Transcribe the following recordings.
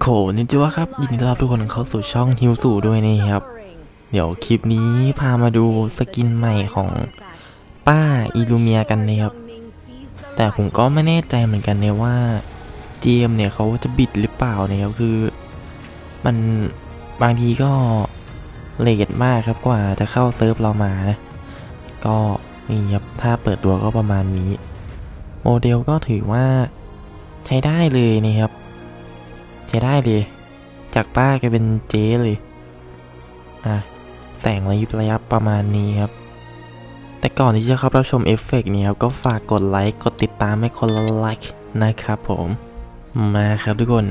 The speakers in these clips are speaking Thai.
โขนิจิวะครับ ยินดีต้อนรับทุกคนเข้าสู่ช่องฮิวสู่ด้วยนะครับ เดี๋ยวคลิปนี้พามาดูสกินใหม่ของป้าอิลูเมียกันนะครับ แต่ผมก็ไม่แน่ใจเหมือนกันนี่ว่า GM เนี่ยเขาจะบิดหรือเปล่านี่ครับคือ มันบางทีก็เลทมากครับกว่าจะเข้าเซิร์ฟเรามานะ ก็นี่ครับถ้าเปิดตัวก็ประมาณนี้ โมเดลก็ถือว่าใช้ได้เลยนะครับ ช้ได้เลยจากป้ากลายเป็นเจ๊เลย อะ แสงระยิบระยับประมาณนี้ครับ แต่ก่อนที่จะเข้ารับชมเอฟเฟกต์นี้ครับ ก็ฝากกดไลค์ กดติดตามให้คนละไลค์นะครับผม มาครับทุกคน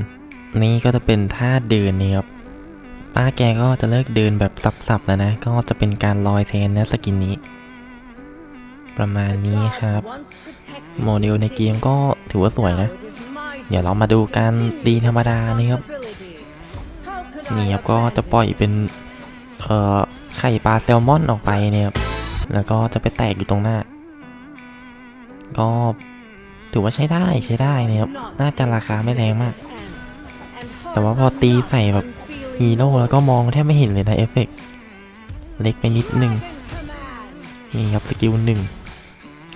นี่ก็จะเป็นท่าเดินนี่ครับ ป้าแกก็จะเลิกเดินแบบสับๆแล้วนะ ก็จะเป็นการลอยแทนนะสกินนี้ ประมาณนี้ครับ โมเดลในเกมก็ถือว่าสวยนะ เดี๋ยวเรามาดูการตีธรรมดานี่ครับ นี่ครับก็จะปล่อยเป็นเอ่อไข่ปลาแซลมอนออกไปเนี่ยครับแล้วก็จะไปแตกอยู่ตรงหน้า ก็ถือว่าใช้ได้ใช้ได้นะครับ น่าจะราคาไม่แรงมาก แต่ว่าพอตีใส่แบบฮีโร่แล้วก็มองแทบไม่เห็นเลยนะเอฟเฟกต์เล็กไปนิดนึง นี่ครับสกิลหนึ่ง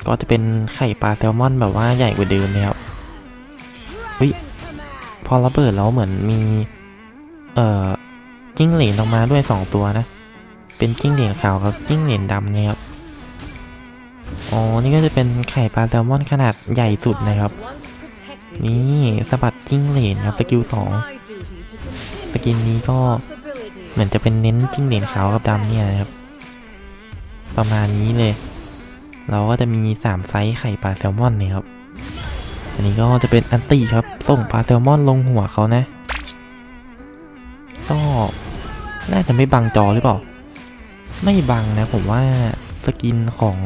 ก็จะเป็นไข่ปลาแซลมอนแบบว่าใหญ่กว่าเดิมนะครับ พอระเบิดแล้วเหมือนมี เอ่อจิ้งเหลนออกมาด้วยสองตัวนะ เป็นจิ้งเหลนขาวกับจิ้งเหลนดำนี่ยครับอ๋อนี่ก็จะเป็นไข่ปลาแซลมอนขนาดใหญ่สุดนะครับ นี่สะบัดจิ้งเหลนครับสกิลสองสกินนี้ก็เหมือนจะเป็นเน้นจิ้งเหลนขาวกับดำเนี่ยนะครับ ประมาณนี้เลย เราก็จะมีสามไซส์ไข่ปลาแซลมอนเนี่ยครับ อันนี้ก็จะเป็นอันตีครับ ส่งปลาแซลมอนลงหัวเขานะก็น่าจะไม่บังจอหรือเปล่า ไม่บังนะผมว่าสกินของ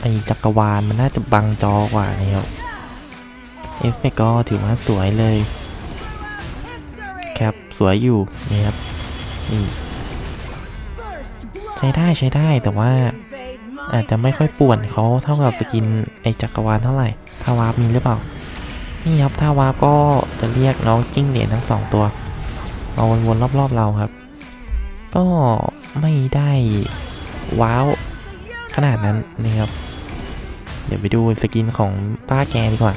ไอจักรวาลมันน่าจะบังจอกว่านี่ครับเอฟเฟกต์ก็ถือว่าสวยเลยครับสวยอยู่นี่ครับนี่ใช้ได้ใช้ได้แต่ว่าอาจจะไม่ค่อยป่วนเขาเท่ากับสกินไอจักรวาลเท่าไหร่ ถ้าวาร์ปมีหรือเปล่า นี่ครับถ้าวาร์ปก็จะเรียกน้องจิ้งเหลนทั้งสองตัวมาวนๆรอบๆเราครับ ก็ไม่ได้ว้าวขนาดนั้นนะครับ เดี๋ยวไปดูสกินของป้าแกดีกว่า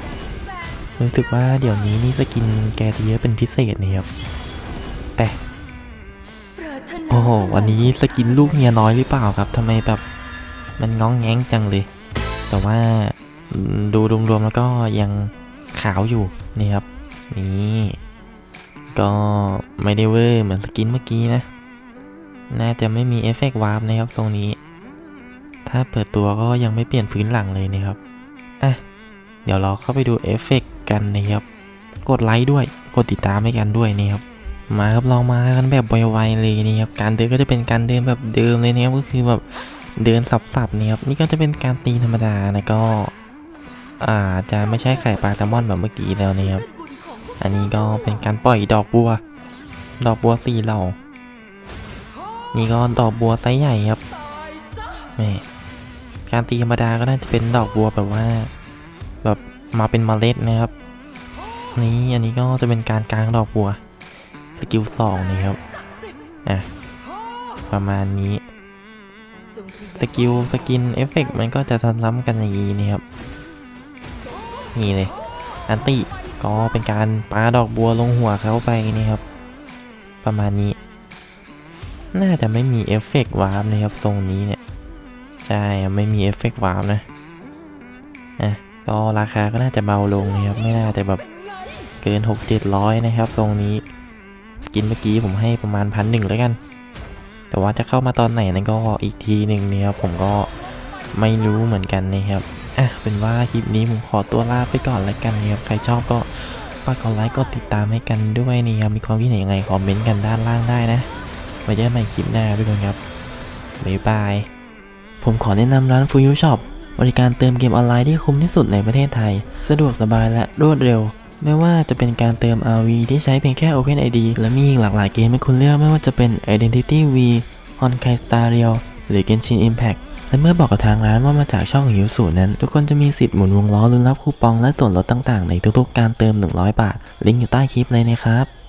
รู้สึกว่าเดี๋ยวนี้นี่สกินแกจะเยอะเป็นพิเศษนี่ครับ แต่ โอ้โห วันนี้สกินลูกเมียน้อยหรือเปล่าครับทำไมแบบมันง้องแง้งจังเลย แต่ว่าอืม ดูรวมๆแล้วก็ยังขาวอยู่นี่ครับ นี่ก็ไม่ได้เวอร์เหมือนสกินเมื่อกี้นะ น่าจะไม่มีเอฟเฟกต์วาร์ปนะครับทรงนี้ ถ้าเปิดตัวก็ยังไม่เปลี่ยนพื้นหลังเลยนะครับ อะ เดี๋ยวเราเข้าไปดูเอฟเฟกต์กันนะครับ กดไลค์ด้วย กดติดตามให้กันด้วยนะครับ มาครับเรามากันแบบไวๆเลยนี่ครับ การเดินก็จะเป็นการเดินแบบเดิมเลยนะครับ ก็คือแบบเดินสับๆนี่ครับ นี่ก็จะเป็นการตีธรรมดานะก็ อาจจะไม่ใช่ไข่ปลาแซลมอนแบบเมื่อกี้แล้วนะครับ อันนี้ก็เป็นการปล่อยดอกบัว ดอกบัวสี่เหล่า นี่ก็ดอกบัวไซส์ใหญ่ครับแม่การตีธรรมดาก็น่าจะเป็นดอกบัวแบบว่า แบบมาเป็นเมล็ดนะครับ นี่อันนี้ก็จะเป็นการกลางดอกบัว สกิลสองนี่ครับ อะ ประมาณนี้ สกิลสกินเอฟเฟกต์มันก็จะซ้ำๆกันอย่างนี้นี่ครับ นี่เลยอันติก็เป็นการปาดอกบัวลงหัวเขาไปนี่ครับ ประมาณนี้ น่าจะไม่มีเอฟเฟกต์วาร์ปนะครับทรงนี้เนี่ย ใช่ไม่มีเอฟเฟกต์วาร์ปนะอะก็ราคาก็น่าจะเบาลงนะครับ ไม่น่าจะแบบเกิน 6 7 0 0 นะครับทรงนี้ กินเมื่อกี้ผมให้ประมาณพันหนึ่งแล้วกัน แต่ว่าจะเข้ามาตอนไหนนั่นก็อีกทีหนึ่งนี่ยครับผมก็ไม่รู้เหมือนกันนะครับ อะเป็นว่าคลิปนี้ผมขอตัวลาไปก่อนแล้วกันนะครับใครชอบก็ฝากกดไลค์กดติดตามให้กันด้วยนี่ครับมีความคิดเห็นยังไงคอมเมนต์กันด้านล่างได้นะไว้เจอกันใหม่คลิปหน้าทุกคนครับบ๊ายบายผมขอแนะนำร้านฟูยูช็อปบริการเติมเกมออนไลน์ที่คุ้มที่สุดในประเทศไทย สะดวกสบายและรวดเร็ว ไม่ว่าจะเป็นการเติม RV ที่ใช้เพียงแค่ OpenID และมีอีกหลากหลายเกมให้คุณเลือกไม่ว่าจะเป็น Identity V Honkai Star Rail หรือ Genshin Impact และเมื่อบอกกับทางร้านว่ามาจากช่องหิวสูตรนั้น ทุกคนจะมีสิทธิ์หมุนวงล้อลุ้นรับคูปองและส่วนลดต่างๆ ในทุกๆ การเติม 100 บาท ลิงก์อยู่ใต้คลิปเลยนะครับ